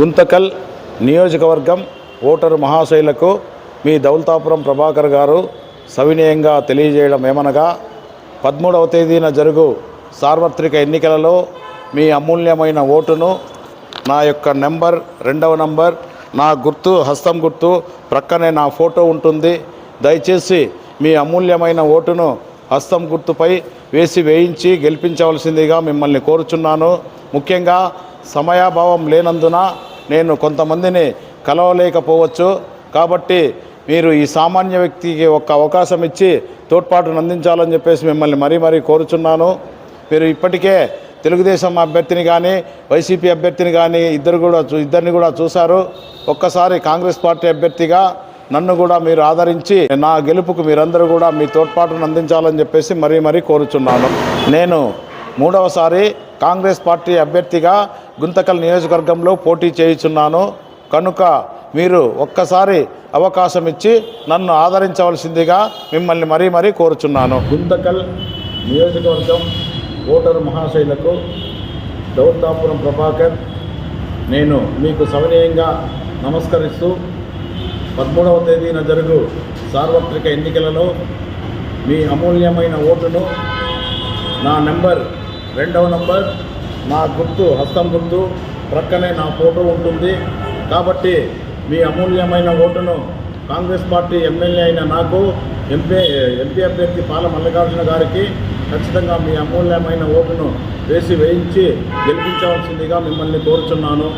గుంతకల్ నియోజకవర్గం ఓటరు మహాశైలకు మీ దౌల్తాపురం ప్రభాకర్ గారు సవినయంగా తెలియజేయడం ఏమనగా పదమూడవ తేదీన జరుగు సార్వత్రిక ఎన్నికలలో మీ అమూల్యమైన ఓటును నా యొక్క నెంబర్ రెండవ నంబర్ నా గుర్తు హస్తం గుర్తు ప్రక్కనే నా ఫోటో ఉంటుంది. దయచేసి మీ అమూల్యమైన ఓటును హస్తం గుర్తుపై వేసి వేయించి గెలిపించవలసిందిగా మిమ్మల్ని కోరుచున్నాను. ముఖ్యంగా సమయాభావం లేనందున నేను కొంతమందిని కలవలేకపోవచ్చు. కాబట్టి మీరు ఈ సామాన్య వ్యక్తికి ఒక అవకాశం ఇచ్చి తోడ్పాటును అందించాలని చెప్పేసి మిమ్మల్ని మరీ మరీ కోరుచున్నాను. మీరు ఇప్పటికే తెలుగుదేశం అభ్యర్థిని కానీ వైసీపీ అభ్యర్థిని కానీ ఇద్దరు కూడా చూ- ఇద్దరిని కూడా చూశారు. ఒక్కసారి కాంగ్రెస్ పార్టీ అభ్యర్థిగా నన్ను కూడా మీరు ఆదరించి నా గెలుపుకు మీరందరూ కూడా మీ తోడ్పాటును అందించాలని చెప్పేసి మరీ మరీ కోరుచున్నాను. నేను మూడవసారి కాంగ్రెస్ పార్టీ అభ్యర్థిగా గుంతకల్ నియోజకవర్గంలో పోటీ చేయుచున్నాను. కనుక మీరు ఒక్కసారి అవకాశం ఇచ్చి నన్ను ఆదరించవలసిందిగా మిమ్మల్ని మరీ మరీ కోరుచున్నాను. గుంతకల్ నియోజకవర్గం ఓటరు మహాశైలకు దౌర్దాపురం ప్రభాకర్ నేను మీకు సవినయంగా నమస్కరిస్తూ పదమూడవ తేదీన జరుగు సార్వత్రిక ఎన్నికలలో మీ అమూల్యమైన ఓటును నా నెంబర్ రెండవ నంబర్ నా గుర్తు హస్తం గుర్తు ప్రక్కనే నా ఫోటో ఉంటుంది. కాబట్టి మీ అమూల్యమైన ఓటును కాంగ్రెస్ పార్టీ ఎమ్మెల్యే అయిన నాకు ఎంపీ ఎంపీ అభ్యర్థి పాల మల్లికార్జున గారికి ఖచ్చితంగా మీ అమూల్యమైన ఓటును వేసి వేయించి గెలిపించవలసిందిగా మిమ్మల్ని కోరుచున్నాను.